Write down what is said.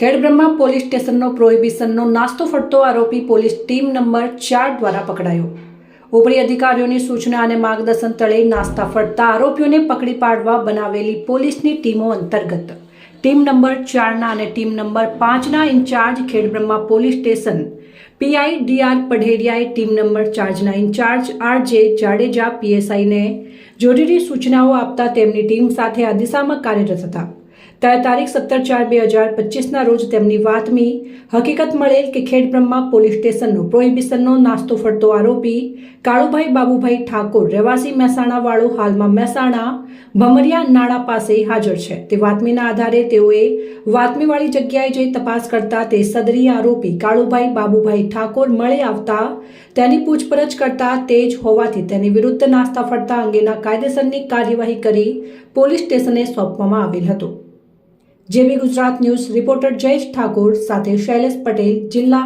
Khedbrahma police સ્ટેશનનો પ્રોહિબિશનનો નાસ્તો ફરતો આરોપી પોલીસ ટીમ નંબર ચાર દ્વારા પકડાયો. ઉપરી અધિકારીઓની સૂચના અને માર્ગદર્શન તળે નાસ્તા ફરતા આરોપીઓને પકડી પાડવા બનાવેલી પોલીસની ટીમો અંતર્ગત. ટીમ નંબર ચારના અને ટીમ નંબર પાંચના incharge Khedbrahma police station, PI DR પઢેરિયાએ team number ચાર્જના ઇન્ચાર્જ આર જે જાડેજા પીએસઆઈને જરૂરી સૂચનાઓ આપતા તેમની ટીમ સાથે આ દિશામાં કાર્યરત હતા. તારીખ સત્તર ચાર બે હજાર પચીસના રોજ તેમની વાતમી હકીકત મળેલ કે ખેડબ્રહ્મા પોલીસ સ્ટેશનનો પ્રોહિબિશનનો નાસ્તો ફરતો આરોપી કાળુભાઈ બાબુભાઈ ઠાકોર રહેવાસી મહેસાણાવાળો હાલમાં મહેસાણા, ભમરિયા નાળા પાસે હાજર છે. તે વાતમીના આધારે તેઓએ વાતમીવાળી જગ્યાએ જઈ તપાસ કરતા તે સદરી આરોપી કાળુભાઈ બાબુભાઈ ઠાકોર મળી આવતા તેની પૂછપરછ કરતા તે જ હોવાથી તેની વિરુદ્ધ નાસ્તા ફરતા અંગેના કાયદેસરની કાર્યવાહી કરી પોલીસ સ્ટેશને સોંપવામાં આવેલ હતું. JB Gujarat news reporter Jayesh Thakor સાથે શૈલેષ પટેલ જિલ્લા